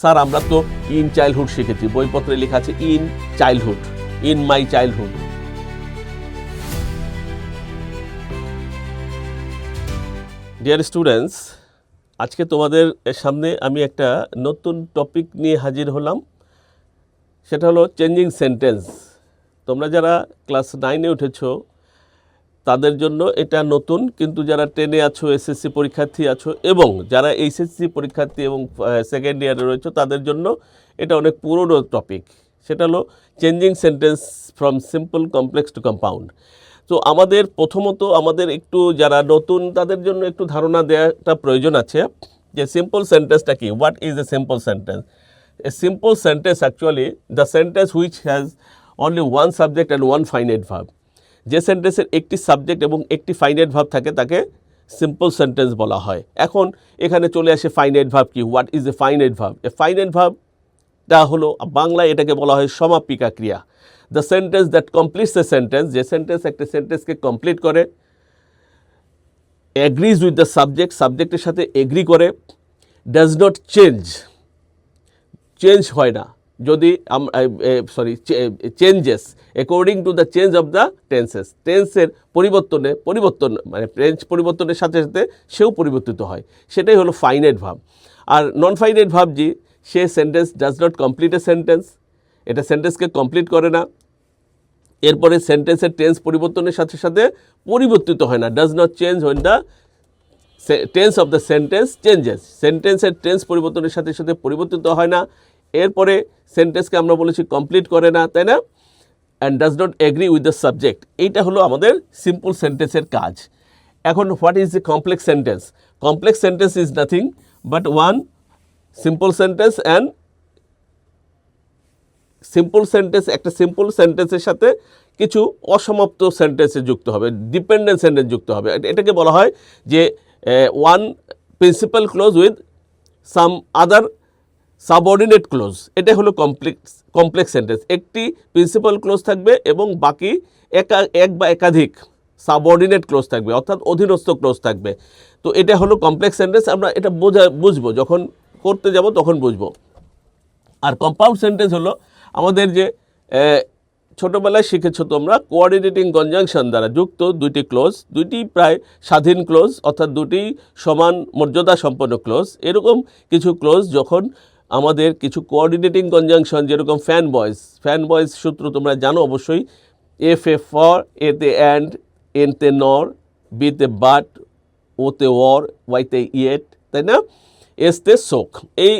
Sir, আমরা তো in childhood শিখেছি। বইপত্রে লেখা আছে in childhood in my childhood dear students আজকে তোমাদের সামনে আমি একটা নতুন টপিক নিয়ে হাজির হলাম। সেটা হলো চেঞ্জিং সেন্টেন্স তোমরা যারা ক্লাস নাইনে উঠেছো তাদের জন্য এটা নতুন। কিন্তু যারা টেনে আছো এসএসসি পরীক্ষার্থী আছো এবং যারা এইচএসসি পরীক্ষার্থী এবং সেকেন্ড ইয়ারে রয়েছে, তাদের জন্য এটা অনেক পুরনো টপিক সেটা হলো changing sentence from simple complex to compound তো আমাদের প্রথমত আমাদের একটু যারা নতুন, তাদের জন্য একটু ধারণা দেওয়াটা প্রয়োজন আছে যে সিম্পল সেন্টেন্সটা কি? What is a simple sentence a simple sentence actually the sentence which has only one subject and one finite verb যে সেন্টেন্সের একটি সাবজেক্ট এবং একটি ফাইনাইট ভাব থাকে, তাকে সিম্পল সেন্টেন্স বলা হয়। এখন এখানে চলে আসে ফাইনাইট ভাব কি? হোয়াট ইজ এ ফাইনাইট ভাব এ ফাইনাইট ভাবটা হলো, বাংলায় এটাকে বলা হয় সমাপিকা ক্রিয়া। The sentence that completes a sentence যে সেন্টেন্স একটা সেন্টেন্সকে কমপ্লিট করে অ্যাগ্রিজ উইথ দ্য সাবজেক্ট সাবজেক্টের সাথে এগ্রি করে ডাজ নট চেঞ্জ চেঞ্জ হয় না। যদি sorry changes according to the change of the tenses টেন্সের পরিবর্তনে, পরিবর্তন মানে টেন্স পরিবর্তনের সাথে সাথে সেও পরিবর্তিত হয়। সেটাই হলো ফাইনাইট ভাব। আর নন ফাইনাইট ভাব যে সে sentence does not complete a sentence এটা সেন্টেন্সকে কমপ্লিট করে না। এরপরে সেন্টেন্সের টেন্স পরিবর্তনের সাথে সাথে পরিবর্তিত হয় না। Does not change when the tense of the sentence changes সেন্টেন্সের টেন্স পরিবর্তনের সাথে সাথে পরিবর্তিত হয় না। এরপরে সেন্টেন্সকে আমরা বলেছি কমপ্লিট করে না, তাই না? And does not agree with the subject এইটা হলো আমাদের সিম্পল সেন্টেন্সের কাজ। এখন what is the complex sentence complex sentence is nothing but one simple sentence and simple sentence একটা সিম্পল সেন্টেন্সের সাথে কিছু অসমাপ্ত সেন্টেন্সে যুক্ত হবে ডিপেন্ডেন্ট সেন্টেন্স যুক্ত হবে। এট- এটাকে বলা হয় যে one principal clause with some other subordinate clause এটা হলো কমপ্লেক্স কমপ্লেক্স সেন্টেন্স একটি প্রিন্সিপাল ক্লোজ থাকবে এবং বাকি একা, এক বা একাধিক সাবঅর্ডিনেট ক্লোজ থাকবে, অর্থাৎ অধীনস্থ ক্লোজ থাকবে। তো এটা হলো কমপ্লেক্স সেন্টেন্স আমরা এটা বোঝা, বুঝব, যখন করতে যাব তখন বুঝব। আর কম্পাউন্ড সেন্টেন্স হলো আমাদের যে ছোটোবেলায় শিখেছো তোমরা কোঅর্ডিনেটিং কনজাংশন দ্বারা যুক্ত দুইটি ক্লোজ দুইটি প্রায় স্বাধীন ক্লোজ অর্থাৎ দুটি সমান মর্যাদা সম্পন্ন ক্লোজ এরকম কিছু ক্লোজ যখন আমাদের কিছু কোঅর্ডিনেটিং কনজাংশন যেরকম ফ্যান বয়েজ ফ্যান বয়েজ সূত্র তোমরা জানো অবশ্যই এফ এ ফর এতে অ্যান্ড এনতে নর বিতে বাট ওতে ওর ওয়াইতে ইয়েট তাই না? এসতে শোক এই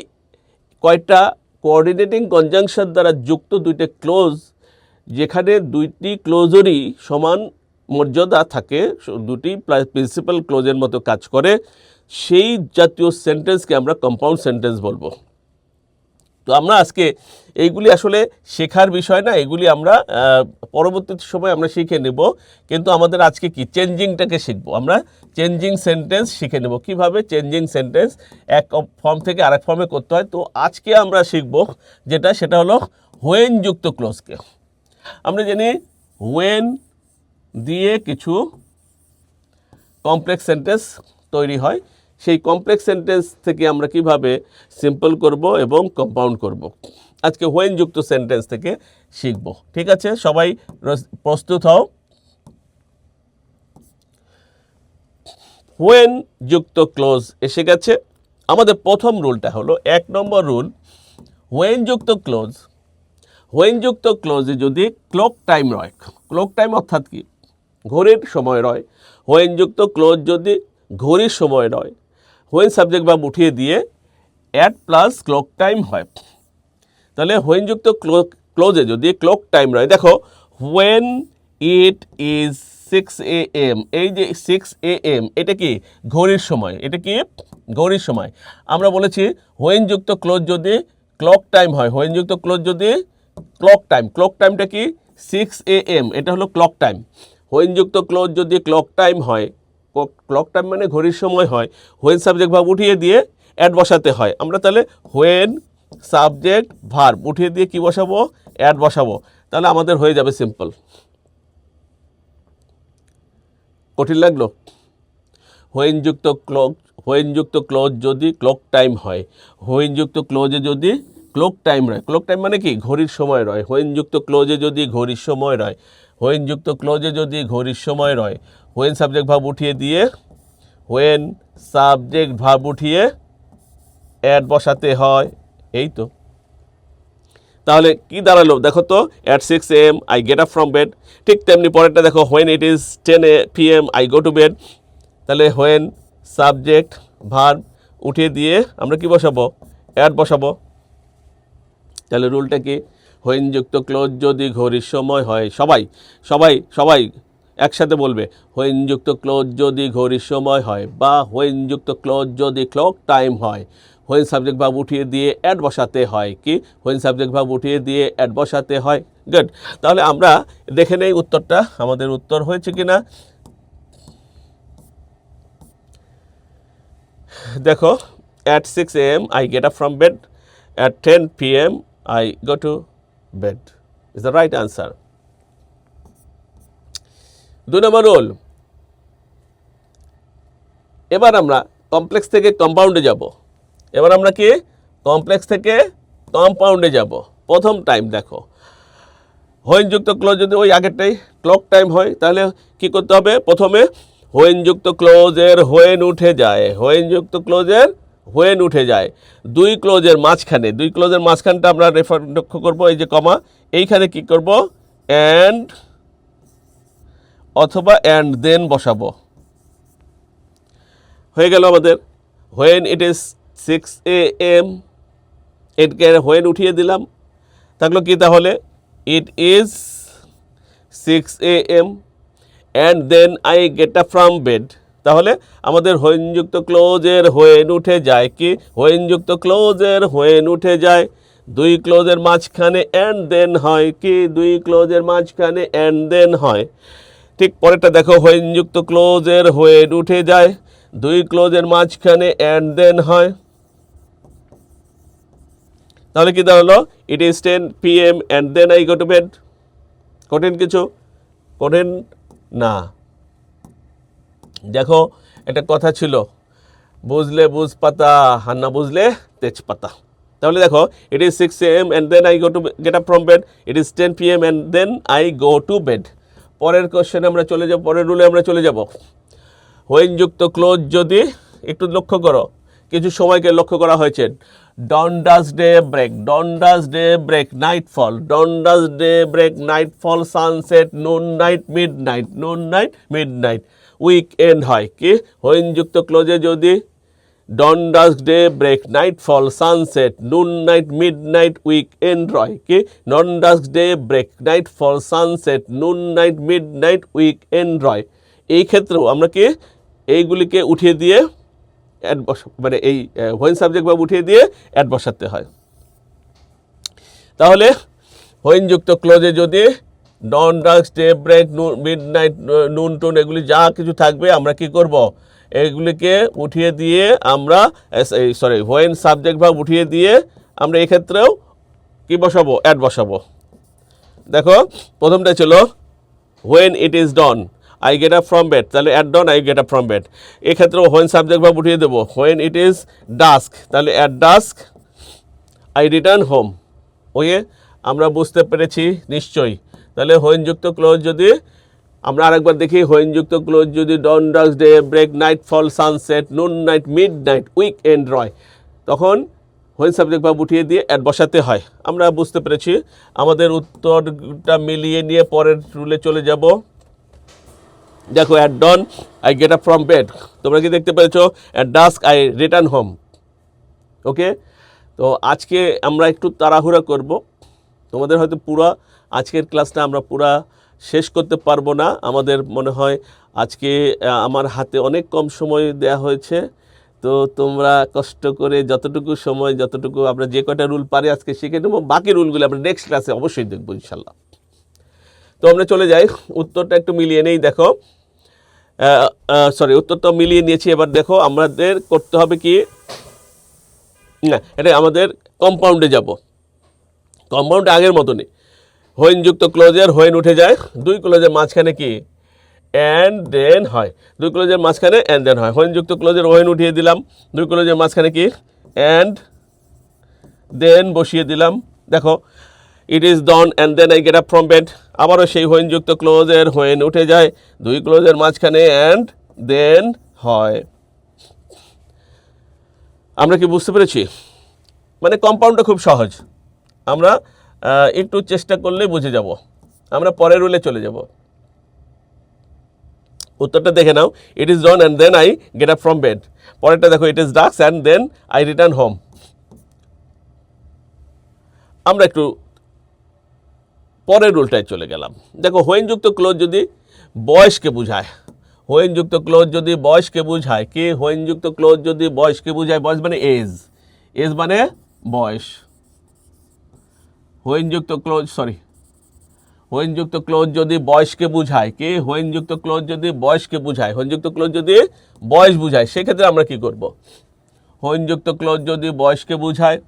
কয়টা কোঅর্ডিনেটিং কনজাংশন দ্বারা যুক্ত দুইটা ক্লোজ যেখানে দুইটি ক্লোজেরই সমান মর্যাদা থাকে, দুটি প্রিন্সিপাল ক্লোজের মতো কাজ করে, সেই জাতীয় সেন্টেন্সকে আমরা কম্পাউন্ড সেন্টেন্স বলব। তো আমরা আজকে এইগুলি আসলে শেখার বিষয় না, এগুলি আমরা পরবর্তী সময় আমরা শিখে নেব। কিন্তু আমাদের আজকে কি? চেঞ্জিংটাকে শিখব। আমরা চেঞ্জিং সেন্টেন্স শিখে নেব। কীভাবে চেঞ্জিং সেন্টেন্স? এক ফর্ম থেকে আরেক ফর্মে করতে হয়। তো আজকে আমরা শিখব যেটা, সেটা হলো হোয়েন যুক্ত ক্লোজকে আমরা জানি হোয়েন দিয়ে কিছু কমপ্লেক্স সেন্টেন্স তৈরি হয়। সেই কমপ্লেক্স সেন্টেন্স থেকে আমরা কীভাবে সিম্পল করব এবং কম্পাউন্ড করব? আজকে হোয়েন যুক্ত সেন্টেন্স থেকে শিখব। ঠিক আছে? সবাই রস- প্রস্তুত হও। হোয়েন যুক্ত ক্লোজ এসে গেছে। আমাদের প্রথম রুলটা হলো, এক নম্বর রুল হোয়েন যুক্ত ক্লোজ হোয়েন যুক্ত ক্লোজে যদি ক্লক টাইম রয় ক্লক টাইম অর্থাৎ কি? ঘড়ির সময় রয়। হোয়েন যুক্ত ক্লোজ যদি ঘড়ির সময় রয় হোয়েন সাবজেক্ট বা উঠিয়ে দিয়ে অ্যাট প্লাস ক্লক টাইম হয়। তাহলে হোয়েনযুক্ত ক্লোক ক্লোজে যদি ক্লক টাইম রয়, দেখো when it is six A M এই যে সিক্স এ এম এটা কি? ঘড়ির সময়। এটা কি? ঘড়ির সময়। আমরা বলেছি হোয়েনযুক্ত ক্লোজ যদি ক্লক টাইম হয় হোয়েনযুক্ত ক্লোজ যদি ক্লক টাইম ক্লক টাইমটা কি? সিক্স এ এম এটা হলো ক্লক টাইম হোয়েনযুক্ত ক্লোজ যদি ক্লক টাইম হয় ক্লক টাইম মানে ঘড়ির সময় হয়। হোয়েন সাবজেক্ট ভাব উঠিয়ে দিয়ে অ্যাড বসাতে হয়। আমরা তাহলে হোয়েন সাবজেক্ট ভার্ব উঠিয়ে দিয়ে কি বসাবো? অ্যাড বসাবো। তাহলে আমাদের হয়ে যাবে সিম্পল কঠিন লাগল? হোয়েনযুক্ত ক্লক হোয়েনযুক্ত ক্লোজ যদি ক্লক টাইম হয় হোয়েনযুক্ত ক্লোজে যদি ক্লক টাইম রয়। ক্লোক টাইম মানে কি? ঘড়ির সময় রয়। হোয়েনযুক্ত ক্লোজে যদি ঘড়ির সময় রয় হোয়েনযুক্ত ক্লোজে যদি ঘড়ির সময় রয় হোয়েন সাবজেক্ট ভাব উঠিয়ে দিয়ে হোয়েন সাবজেক্ট ভাব উঠিয়ে অ্যাড বসাতে হয়। এই তো। তাহলে কি দাঁড়াল? দেখো তো at six M I get up from bed ঠিক তেমনি পরেরটা দেখো when it is ten A P M I go to bed তাহলে হোয়েন সাবজেক্ট ভার উঠিয়ে দিয়ে আমরা কি বসাবো? অ্যাড বসাবো। তাহলে রুলটা কি? হোয়েনযুক্ত ক্লোজ যদি ঘড়ির সময় হয়, সবাই সবাই সবাই একসাথে বলবে হোয়েনযুক্ত ক্লোজ যদি ঘড়ির সময় হয় বা হোয়েনযুক্ত ক্লোজ যদি ক্লক টাইম হয় হোয়েন সাবজেক্ট ভাব উঠিয়ে দিয়ে অ্যাড বসাতে হয় কি? হোয়েন সাবজেক্ট ভাব উঠিয়ে দিয়ে অ্যাড বসাতে হয়। গুড তাহলে আমরা দেখে নেই উত্তরটা, আমাদের উত্তর হয়েছে কি না দেখো at six M I get up from bed at ten P M I go to bed is the right answer দুই নম্বর রোল এবার আমরা কমপ্লেক্স থেকে কম্পাউন্ডে যাব। এবার আমরা কি? কমপ্লেক্স থেকে কম্পাউন্ডে যাব। প্রথম টাইম দেখো। হোয়েনযুক্ত ক্লোজ যদি ওই আগেরটাই ক্লক টাইম হয়, তাহলে কি করতে হবে? প্রথমে হোয়েনযুক্ত ক্লোজের হোয়েন উঠে যায়। হোয়েনযুক্ত ক্লোজের হোয়েন উঠে যায়। দুই ক্লোজের মাঝখানে, দুই ক্লোজের মাঝখানটা আমরা রেফার লক্ষ্য করব, এই যে কমা, এইখানে কি করব? অ্যান্ড অথবা অ্যান্ড দেন বসাবো। হয়ে গেল আমাদের। When it is six A M এটকে when উঠিয়ে দিলাম। থাকল কি তাহলে? It is six A M and then I get up from bed তাহলে আমাদের হোয়েনযুক্ত ক্লোজের হোয়েন উঠে যায় কি? হোয়েনযুক্ত ক্লোজের হোয়েন উঠে যায়। দুই ক্লোজের মাঝখানে অ্যান্ড দেন হয় কি? দুই ক্লোজের মাঝখানে অ্যান্ড দেন হয়। ঠিক পরেরটা দেখো হোয়েনযুক্ত ক্লোজের হোয়েন উঠে যায়। দুই ক্লোজের মাঝখানে অ্যান্ড দেন হয়। তাহলে কি দাঁড়াল? It is ten P M and then I go to bed কঠিন কিছু? কঠিন? না। দেখো, একটা কথা ছিল, বুঝলে বুঝ পাতা আর না বুঝলে তেজপাতা। তাহলে দেখো it is six M and then I go to get up from bed it is ten P M and then I go to bed পরের কোশ্চেনে আমরা চলে যাব, পরের রুলে আমরা চলে যাব। হোয়েনযুক্ত ক্লোজ যদি, একটু লক্ষ্য করো, কিছু সময়কে লক্ষ্য করা হয়েছে। Dawn dusk daybreak dawn dusk daybreak nightfall dawn dusk daybreak nightfall sunset noon night midnight noon night midnight weekend হয়, কি? হোয়েনযুক্ত ক্লোজে যদি dawn dusk daybreak, nightfall, sunset, noon night, midnight weekend রয়, কি? নন dusk daybreak, nightfall, sunset, noon night, midnight weekend রয়। এই ক্ষেত্রেও আমরা কি এইগুলিকে উঠিয়ে দিয়ে অ্যাড মানে এই হোয়েন সাবজেক্ট বা উঠিয়ে দিয়ে অ্যাড বসাতে হয়। তাহলে হোয়েনযুক্ত ক্লোজে যদি ডন ডাক stay break midnight noon টুন এগুলি যা কিছু থাকবে, আমরা কি করব? এগুলিকে উঠিয়ে দিয়ে আমরা সরি হোয়েন সাবজেক্ট ভাব উঠিয়ে দিয়ে আমরা এক্ষেত্রেও কি বসাবো? অ্যাড বসাবো। দেখো, প্রথমটা ছিল when it is dawn I get up from bed তাহলে at dawn I get up from bed এক্ষেত্রেও হোয়েন সাবজেক্ট ভাব উঠিয়ে দেবো। হোয়েন ইট ইজ ডাস্ক তাহলে at dusk I return home okay আমরা বুঝতে পেরেছি, নিশ্চয়ই। তাহলে হোয়েনযুক্ত ক্লোজ যদি, আমরা আরেকবার দেখি হোয়েনযুক্ত ক্লোজ যদি dawn ducks daybreak nightfall sunset, noon night, midnight, weekend রয়, তখন হোয়েন সাবজেক্ট ভাব উঠিয়ে দিয়ে অ্যাড বসাতে হয়। আমরা বুঝতে পেরেছি, আমাদের উত্তরটা মিলিয়ে নিয়ে পরের রুলে চলে যাব। দেখো at dawn, I get up from bed. তোমরা কি দেখতে পেরেছ? At dusk, I return home. Okay? তো আজকে আমরা একটু তাড়াহুড়া করব। তোমাদের হয়তো পুরো আজকের ক্লাসটা আমরা পুরা শেষ করতে পারব না। আমাদের মনে হয় আজকে আমার হাতে অনেক কম সময় দেয়া হয়েছে। তো তোমরা কষ্ট করে যতটুকু সময়, যতটুকু আমরা যে কটা রুল পারি আজকে শিখে নেব। বাকি রুলগুলো আমরা নেক্সট ক্লাসে অবশ্যই দেখব ইনশাল্লাহ। তো আমরা চলে যাই। উত্তরটা একটু মিলিয়ে নেই, দেখো। সরি উত্তরটা মিলিয়ে নিয়েছি। এবার দেখো, আমাদের করতে হবে কি? না এটা আমাদের কম্পাউন্ডে যাব। কম্পাউন্ডে আগের মতনই। হোয়েনযুক্ত ক্লোজের হোয়েন উঠে যায়। দুই ক্লোজের মাঝখানে কি? অ্যান্ড দেন হয়। দুই ক্লোজের মাঝখানে অ্যান্ড দেন হয়। হোয়েন যুক্ত ক্লোজের ওয়েন উঠিয়ে দিলাম। দুই ক্লোজের মাঝখানে কি? অ্যান্ড দেন বসিয়ে দিলাম। দেখো it is dawn and then I get up from bed আবারও সেই হোয়েনযুক্ত ক্লোজের হোয়েন উঠে যায়। দুই ক্লোজের মাঝখানে অ্যান্ড দেন হয়। আমরা কি বুঝতে পেরেছি? মানে কম্পাউন্ডটা খুব সহজ। আমরা একটু চেষ্টা করলে বুঝে যাব। আমরা পরের রুলে চলে যাব। উত্তরটা দেখে নাও। It is dawn and then I get up from bed পরেরটা দেখো it is ducks and then I return home আমরা একটু পরের রুলটায় চলে গেলাম। দেখো হোয়েনযুক্ত ক্লোজ যদি বয়সকে বোঝায় হোয়েনযুক্ত ক্লোজ যদি বয়সকে বোঝায়, কি? হোয়েনযুক্ত ক্লোজ যদি বয়সকে বোঝায়, বয়স মানে এজ এজ মানে বয়স। হোয়েনযুক্ত ক্লোজ সরি হোয়েনযুক্ত ক্লোজ যদি বয়সকে বোঝায়, কি? হোয়েনযুক্ত ক্লোজ যদি বয়সকে বোঝায় হোয়েনযুক্ত ক্লোজ যদি বয়স বোঝায়, সেক্ষেত্রে আমরা কি করব? হোয়েনযুক্ত ক্লোজ যদি বয়সকে বুঝায়,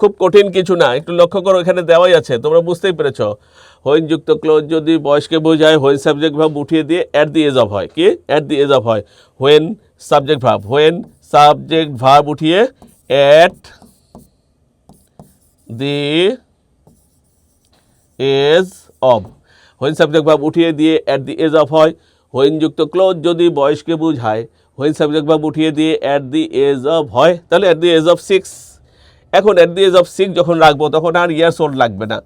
খুব কঠিন কিছু না, একটু লক্ষ্য করো, এখানে দেওয়াই আছে, তোমরা বুঝতেই পেরেছ। হোয়েনযুক্ত ক্লোজ যদি বয়সকে বোঝায় হোয়েন সাবজেক্ট ভাব উঠিয়ে দিয়ে অ্যাট দি এজ অফ হয়, কি? অ্যাট দি এজ অফ হয় when subject verb when subject verb উঠিয়ে at the age of when subject verb উঠিয়ে দিয়ে অ্যাট দি এজ অফ হয় হোয়েনযুক্ত ক্লোজ যদি বয়সকে বোঝায় হোয়েন সাবজেক্ট ভাব উঠিয়ে দিয়ে অ্যাট দি এজ অফ হয়, তাহলে at the age of six এখন at the age of six যখন রাখব, তখন আর ইয়ার্স ওল্ড লাগবে না।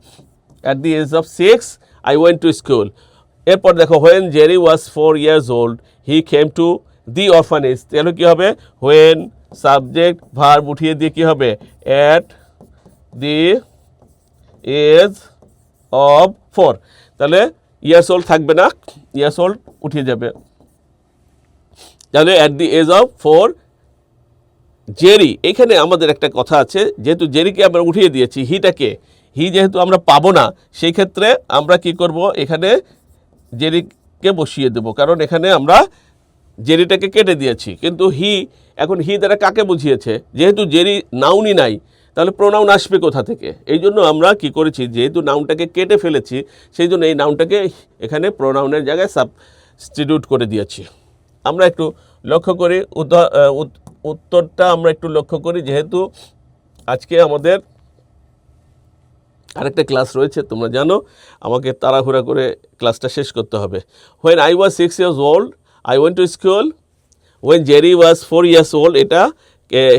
At the age of six I went to school এরপর দেখো when Jerry was four years old he came to the orphanage তাহলে কী হবে? হোয়েন সাবজেক্ট ভার্ব উঠিয়ে দিয়ে কী হবে? At the age of four তাহলে ইয়ার্স ওল্ড থাকবে না ইয়ার্স ওল্ড উঠিয়ে যাবে। তাহলে at the age of four Jerry এখানে আমাদের একটা কথা আছে, যেহেতু জেরিকে আমরা উঠিয়ে দিয়েছি হিটাকে হি যেহেতু আমরা পাবো না, সেই ক্ষেত্রে আমরা কি করব, এখানে জেরিকে বসিয়ে দেব, কারণ এখানে আমরা জেরিটাকে কেটে দিয়েছি। কিন্তু হি এখন হি দ্বারা কাকে বুঝিয়েছে? যেহেতু জেরি নাউনি নাই তাহলে প্রোনাউন আসবে কোথা থেকে? এই জন্য আমরা কি করেছি, যেহেতু নাউনটাকে কেটে ফেলেছি, সেই জন্য এই নাউনটাকে এখানে প্রোনাউনের জায়গায় সাবস্টিটিউট করে দিয়েছি। আমরা একটু লক্ষ্য করি উত্তরটা আমরা একটু লক্ষ্য করি, যেহেতু আজকে আমাদের আরেকটা ক্লাস রয়েছে, তোমরা জানো, আমাকে তাড়াহুড়া করে ক্লাসটা শেষ করতে হবে। When I was six years old I went to school when Jerry was four years old এটা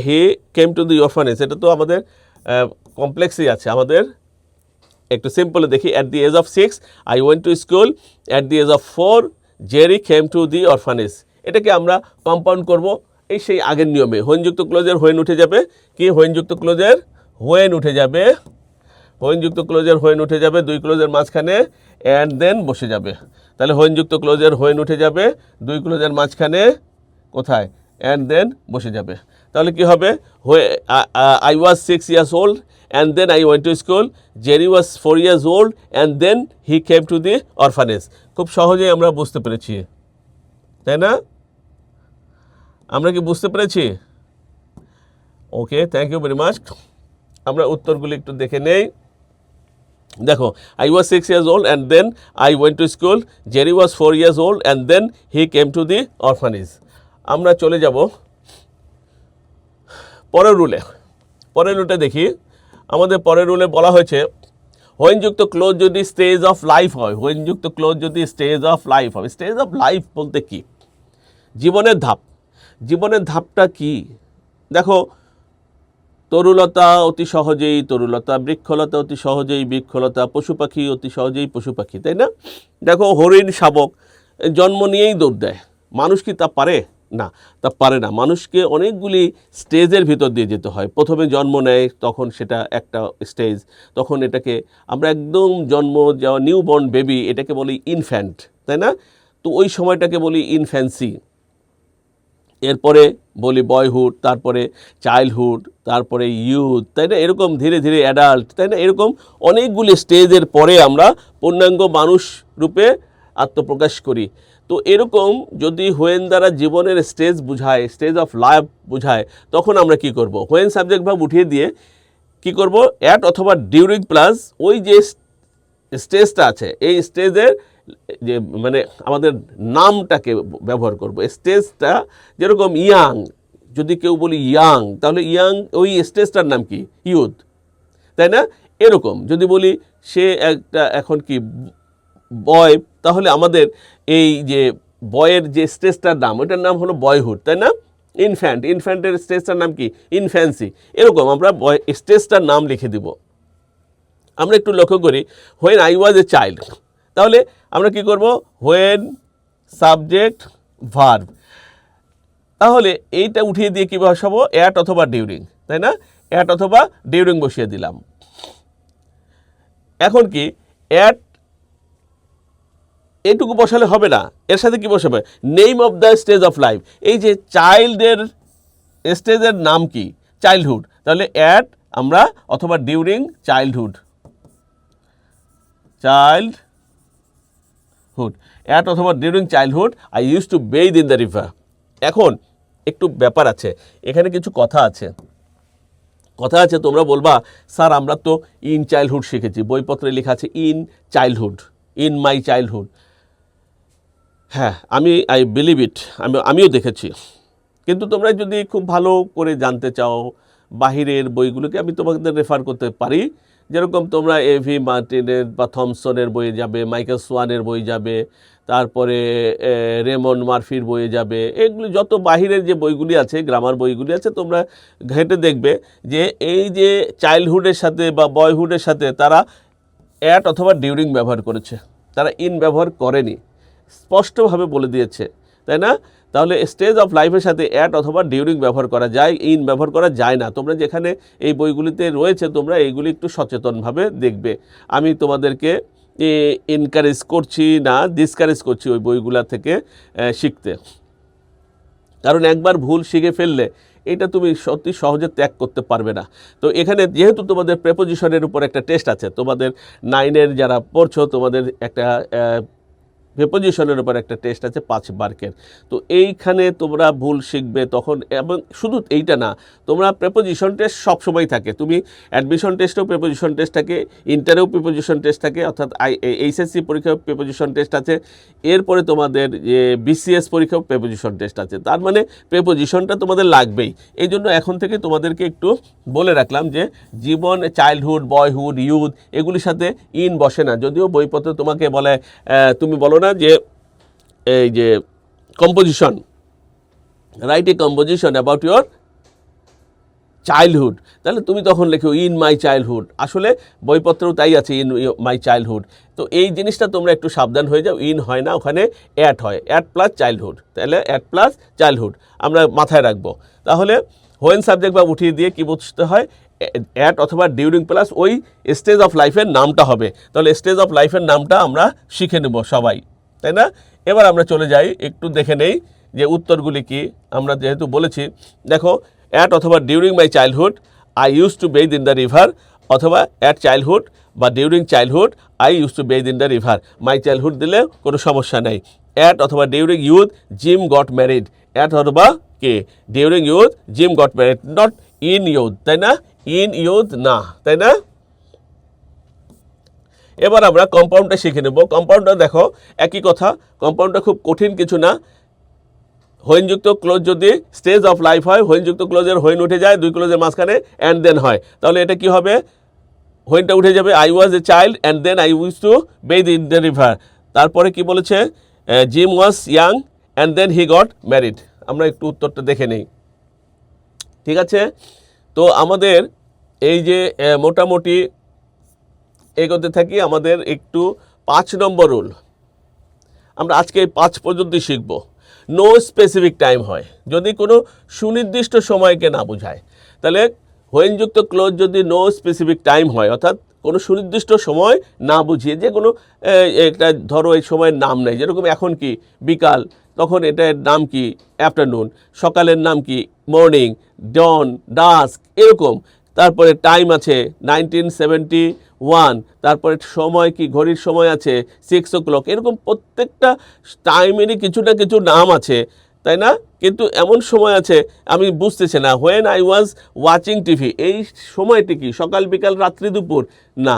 he came to the orphanage এটা তো আমাদের কমপ্লেক্সই আছে। আমাদের একটু সিম্পলে দেখি। At the age of six I went to school at the age of four Jerry came to the orphanage এটাকে আমরা কম্পাউন্ড করব। এই সেই আগের নিয়মে। হোয়েনযুক্ত ক্লোজের হোয়েন উঠে যাবে? কি? হোয়েনযুক্ত ক্লোজের হোয়েন উঠে যাবে? হোয়েনযুক্ত ক্লোজের হোয়েন উঠে যাবে? দুই ক্লোজের মাঝখানে অ্যান্ড দেন বসে যাবে। তাহলে হোয়েনযুক্ত ক্লোজের হোয়েন উঠে যাবে? দুই ক্লোজের মাঝখানে, কোথায়? অ্যান্ড দেন বসে যাবে। তাহলে কি হবে? I was six years old and then I went to school Jerry was four years old and then he came to the orphanage খুব সহজেই আমরা বুঝতে পেরেছি। তাই না? আমরা কি বুঝতে পেরেছি? Okay thank you very much আমরা উত্তরগুলি একটু দেখে নেই। দেখো I was six years old and then I went to school Jerry was four years old and then he came to the orphanage আমরা চলে যাব পরের রুলে, পরের রুলটা দেখি। আমাদের পরের রুলে বলা হয়েছে, হোয়েনযুক্ত ক্লোজ যদি স্টেজ অফ লাইফ হয়, হোয়েনযুক্ত ক্লোজ যদি স্টেজ অফ লাইফ হয়, স্টেজ অফ লাইফ বলতে কি? জীবনের ধাপ। জীবনের ধাপটা কি? দেখো, তরুলতা অতি সহজেই তরুলতা, বৃক্ষলতা অতি সহজেই বৃক্ষলতা, পশু পাখি অতি সহজেই পশু পাখি, তাই না? দেখো, হরিণ শাবক জন্ম নিয়েই দৌড় দেয়। মানুষ কি তা পারে? না, তা পারে না। মানুষকে অনেকগুলি স্টেজের ভিতর দিয়ে যেতে হয়। প্রথমে জন্ম নেয়, তখন সেটা একটা স্টেজ, তখন এটাকে আমরা একদম জন্ম যাওয়া নিউ বর্ন বেবি, এটাকে বলি ইনফ্যান্ট, তাই না? তো ওই সময়টাকে বলি ইনফ্যান্সি। এরপরে বলি বয়হুড, তারপরে চাইল্ডহুড, তারপরে ইউথ, তাই না? এরকম ধীরে ধীরে অ্যাডাল্ট, তাই না? এরকম অনেকগুলি স্টেজের পরে আমরা পূর্ণাঙ্গ মানুষ রূপে আত্মপ্রকাশ করি। তো এরকম যদি হোয়েন দ্বারা জীবনের স্টেজ বুঝায় স্টেজ অফ লাইফ বুঝায়, তখন আমরা কি করব? হোয়েন সাবজেক্ট ভাব উঠিয়ে দিয়ে কি করব? অ্যাট অথবা ডিউরিং প্লাস ওই যে স্টেজটা আছে, এই স্টেজের যে মানে আমাদের নামটাকে ব্যবহার করব। স্টেজটা যেরকম ইয়াং যদি কেউ বলি ইয়াং তাহলে ইয়াং ওই স্টেজটার নাম কি? ইউথ তাই না? এরকম, যদি বলি সে একটা এখন কি বয়, তাহলে আমাদের এই যে বয়ের যে স্টেজটার নাম, ওইটার নাম হলো বয়হুড, তাই না? ইনফ্যান্ট ইনফ্যান্টের স্টেজটার নাম কি? ইনফ্যান্সি এরকম আমরা বয় স্টেজটার নাম লিখে দিব। আমরা একটু লক্ষ্য করি when I was a child তাহলে আমরা কি করব? হোয়েন সাবজেক্ট ভার্ব তাহলে এইটা উঠিয়ে দিয়ে কী বসাবো? অ্যাট অথবা ডিউরিং তাই না? অ্যাট অথবা ডিউরিং বসিয়ে দিলাম। এখন কি? অ্যাট এটুকু বসালে হবে না। এর সাথে কি বসাবে? Name of the stage of life এই যে চাইল্ডের স্টেজের নাম কি? চাইল্ডহুড তাহলে অ্যাট আমরা অথবা during childhood childhood at অথবা during childhood I use to bathe in the river এখন একটু ব্যাপার আছে। এখানে কিছু কথা আছে। কথা আছে, তোমরা বলবা, স্যার, আমরা তো ইন চাইল্ডহুড শিখেছি। বইপত্রে লেখা আছে in childhood in my childhood হ্যাঁ আমি আই বিলিভ ইট আমি আমিও দেখেছি। কিন্তু তোমরা যদি খুব ভালো করে জানতে চাও বাহিরের বইগুলোকে আমি তোমাদের রেফার করতে পারি। যেরকম তোমরা এভি মার্টিনের বা থমসনের বইয়ে যাবে মাইকেল সোয়ানের বই যাবে তারপরে এ, রেমন্ড মার্ফির বইয়ে যাবে। এগুলি যত বাহিরের যে বইগুলি আছে গ্রামার বইগুলি আছে তোমরা ঘেঁটে দেখবে যে এই যে চাইল্ডহুডের সাথে বা বয়হুডের সাথে তারা অ্যাট অথবা ডিউরিং ব্যবহার করেছে। তারা ইন ব্যবহার করেনি। স্পষ্টভাবে বলে দিয়েছে, তাই না? তাহলে স্টেজ অফ লাইফের সাথে অ্যাট অথবা ডিউরিং ব্যবহার করা যায় ইন ব্যবহার করা যায় না। তোমরা যেখানে এই বইগুলিতে রয়েছে, তোমরা এইগুলি একটু সচেতনভাবে দেখবে। আমি তোমাদেরকে এনকারেজ করছি না ডিসকারেজ করছি ওই বইগুলা থেকে শিখতে। কারণ একবার ভুল শিখে ফেললে এটা তুমি সত্যি সহজে ত্যাগ করতে পারবে না। তো এখানে যেহেতু তোমাদের প্রেপোজিশনের উপর একটা টেস্ট আছে, তোমাদের নাইনের যারা পড়ছো, তোমাদের একটা প্রেপোজিশনের উপর একটা টেস্ট আছে, পাঁচ মার্কের তো এইখানে তোমরা ভুল শিখবে তখন, এবং শুধু এইটা না, তোমরা প্রেপোজিশন টেস্ট সবসময় থাকে। তুমি অ্যাডমিশন টেস্টেও প্রেপোজিশন টেস্ট থাকে ইন্টারেও প্রেপোজিশন টেস্ট থাকে, অর্থাৎ আই এইচএসসি পরীক্ষাও প্রেপোজিশন টেস্ট আছে। এরপরে তোমাদের যে বিসিএস পরীক্ষাও প্রেপোজিশন টেস্ট আছে। তার মানে প্রেপোজিশনটা তোমাদের লাগবেই। এই জন্য এখন থেকে তোমাদেরকে একটু বলে রাখলাম যে জীবন চাইল্ডহুড বয়হুড ইউথ এগুলির সাথে ইন বসে না। যদিও বইপত্র তোমাকে বলে তুমি বলো না যে, এই যে composition write a composition about your childhood তাহলে তুমি তখন লেখো ইন মাই চাইল্ডহুড আসলে বইপত্রেও তাই আছে ইন মাই চাইল্ডহুড তো এই জিনিসটা তোমরা একটু সাবধান হয়ে যাও ইন হয় না, ওখানে অ্যাট হয় অ্যাট প্লাস চাইল্ডহুড তাহলে অ্যাট প্লাস চাইল্ডহুড আমরা মাথায় রাখব। তাহলে হোয়েন সাবজেক্ট বা উঠিয়ে দিয়ে কী বুঝতে হয়? অ্যাট অথবা ডিউরিং প্লাস ওই স্টেজ অফ লাইফের নামটা হবে। তাহলে স্টেজ অফ লাইফের নামটা আমরা শিখে নেব সবাই। তাই না? এবার আমরা চলে যাই, একটু দেখে নেই যে উত্তরগুলি কি। আমরা যেহেতু বলেছি, দেখো অ্যাট অথবা during my childhood I use to bathe in the river অথবা অ্যাট চাইল্ডহুড বা during childhood I use to bathe in the river my childhood দিলে কোনো সমস্যা নেই। অ্যাট অথবা during youth Jim got married at অথবা কে? During youth Jim got married not in youth তাই না? ইন ইউথ না, তাই না? এবার আমরা কম্পাউন্ডটা শিখে নেব। কম্পাউন্ডটা দেখো, একই কথা কম্পাউন্ডটা খুব কঠিন কিছু না। হৈনযুক্ত ক্লোজ যদি স্টেজ অফ লাইফ হয় হৈনযুক্ত ক্লোজের হৈন উঠে যায়, দুই ক্লোজের মাঝখানে অ্যান্ড দেন হয়। তাহলে এটা কি হবে? হোয়েনটা উঠে যাবে I was a child and then I use to bathe in the river তারপরে কি বলেছে? Jim was young and then he got married আমরা একটু উত্তরটা দেখে নেই। ঠিক আছে? তো আমাদের এই যে মোটামুটি এগোতে থাকি, আমাদের একটু পাঁচ নম্বর রুল। আমরা আজকে এই পাঁচ পর্যন্তই শিখব। নো স্পেসিফিক টাইম হয়। যদি কোনো সুনির্দিষ্ট সময়কে না বোঝায়, তাহলে হোয়েনযুক্ত ক্লোজ যদি নো স্পেসিফিক টাইম হয়, অর্থাৎ কোনো সুনির্দিষ্ট সময় না বুঝিয়ে, যে কোনো একটা ধরো এই সময়ের নাম নেই, যেরকম এখন কি, বিকাল, তখন এটার নাম কি অ্যাফটারনুন সকালের নাম কি মর্নিং ডন ডাস্ক এরকম। তারপরে টাইম আছে নাইনটিন সেভেন্টি ওয়ান, তারপরে সময় কি, ঘড়ির সময় আছে সিক্স ও ক্লক এরকম প্রত্যেকটা টাইমেরই কিছু না কিছু নাম আছে, তাই না? কিন্তু এমন সময় আছে, আমি বুঝতেছি না when I was watching TV এই সময়টি কি, সকাল, বিকাল, রাত্রি, দুপুর? না,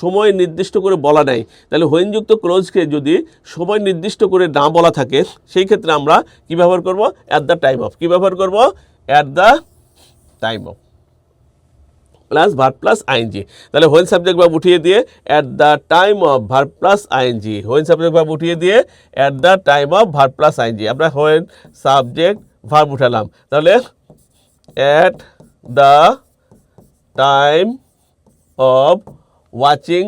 সময় নির্দিষ্ট করে বলা নাই। তাহলে হোয়েনযুক্ত ক্লোজকে যদি সময় নির্দিষ্ট করে না বলা থাকে, সেই ক্ষেত্রে আমরা কি ব্যবহার করব? অ্যাট দ্য টাইম অফ কী ব্যবহার করব? At the time of plus verb plus ING তাহলে হোয়েন সাবজেক্ট ভাব উঠিয়ে দিয়ে at the time of verb plus ING when subject verb উঠিয়ে দিয়ে at the time of verb plus ING আমরা when subject verb উঠালাম। তাহলে at the time of watching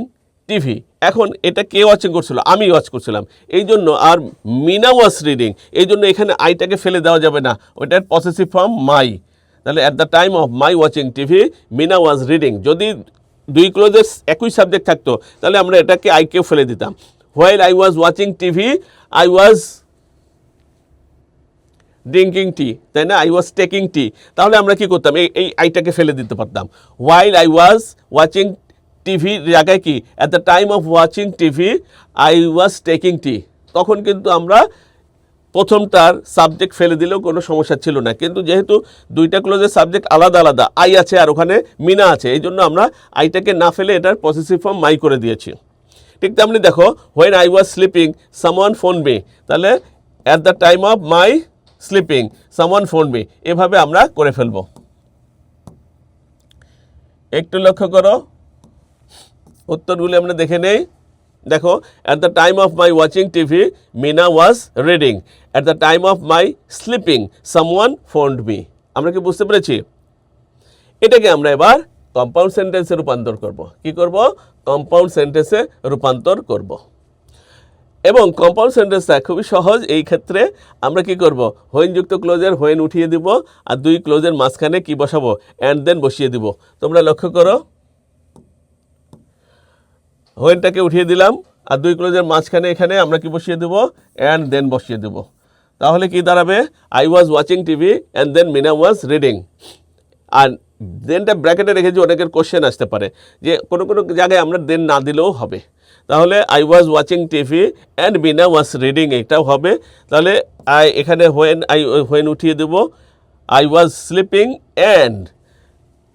TV এখন এটা কে ওয়াচিং করছিল? আমি ওয়াচ করছিলাম। এই জন্য আর মিনা ওয়াজ রিডিং এই জন্য এখানে আইটাকে ফেলে দেওয়া যাবে না। ওইটার পসেসিভ ফর্ম মাই তাহলে at the time of my watching TV Meena was reading যদি দুই ক্লোজের একই সাবজেক্ট থাকতো, তাহলে আমরা এটাকে আইকেও ফেলে দিতাম। While I was watching TV I was drinking tea তাই না? আই ওয়াজ টেকিং টি তাহলে আমরা কি করতাম? এই এই আইটাকে ফেলে দিতে পারতাম। While I was watching TV জায়গায় কি? At the time of watching TV I was taking tea তখন কিন্তু আমরা প্রথমটার সাবজেক্ট ফেলে দিলেও কোনো সমস্যা ছিল না। কিন্তু যেহেতু দুইটা ক্লোজের সাবজেক্ট আলাদা আলাদা আই আছে আর ওখানে মিনা আছে, এই জন্য আমরা আইটাকে না ফেলে এটার পসেসিভ ফর্ম মাই করে দিয়েছি। ঠিক তেমনি দেখো when I was sleeping someone phone me তাহলে at the time of my sleeping someone phone me এভাবে আমরা করে ফেলব। একটু লক্ষ্য করো। উত্তরগুলি আমরা দেখে নেই। দেখো at the time of my watching TV Meena was reading at the time of my sleeping someone phoned me আমরা কি বুঝতে পেরেছি? এটাকে আমরা এবার কম্পাউন্ড সেন্টেন্সে রূপান্তর করব। কি করব? কম্পাউন্ড সেন্টেন্সে রূপান্তর করব। এবং কম্পাউন্ড সেন্টেন্সটা খুবই সহজ। এই ক্ষেত্রে আমরা কি করব? হোয়েনযুক্ত ক্লোজের হোয়েন উঠিয়ে দিব, আর দুই ক্লোজের মাঝখানে কি বসাবো? অ্যান্ড দেন বসিয়ে দিব। তোমরা লক্ষ্য করো হোয়েনটাকে উঠিয়ে দিলাম আর দুই ক্লোজের মাঝখানে এখানে আমরা কি বসিয়ে দেবো? অ্যান্ড দেন বসিয়ে দেবো। তাহলে কি দাঁড়াবে? I was watching TV and then Meena was reading আর দেনটা ব্র্যাকেটে রেখেছি অনেকের কোশ্চেন আসতে পারে, যে কোনো কোনো জায়গায় আমরা দেন না দিলেও হবে। তাহলে I was watching TV and Meena was reading এটাও হবে। তাহলে আই এখানে হোয়েন আই হোয়েন উঠিয়ে দেবো I was sleeping and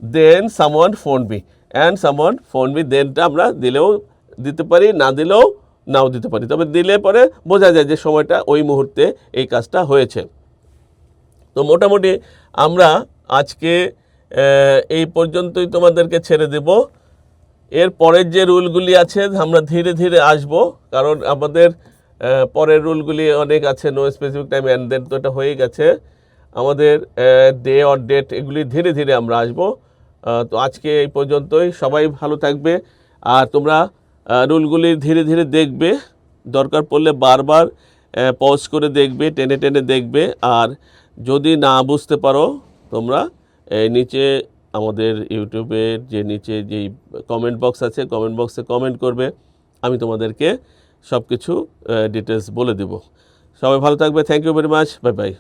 then someone phone me and someone phone me দেনটা আমরা দিলেও দিতে পারি, না দিলেও নাও দিতে পারি। তবে দিলে পরে বোঝা যায় যে সময়টা ওই মুহূর্তে এই কাজটা হয়েছে। তো মোটামুটি আমরা আজকে এই পর্যন্তই তোমাদেরকে ছেড়ে দেব। এর পরের যে রুলগুলি আছে, আমরা ধীরে ধীরে আসব। কারণ আমাদের পরের রুলগুলি অনেক আছে no specific time and then তো এটা হয়ে গেছে। আমাদের ডে অর ডেট এগুলি ধীরে ধীরে আমরা আসব। তো আজকে এই পর্যন্তই। সবাই ভালো থাকবে। আর তোমরা রুলগুলি ধীরে ধীরে দেখবে। দরকার পড়লে বারবার পজ করে দেখবে, টেনে টেনে দেখবে। আর যদি না বুঝতে পারো, তোমরা, এই নিচে আমাদের ইউটিউবের যে নিচে যেই কমেন্ট বক্স আছে কমেন্ট বক্সে কমেন্ট করবে। আমি তোমাদেরকে সব কিছু ডিটেলস বলে দেব। সবাই ভালো থাকবে। Thank you very much bye bye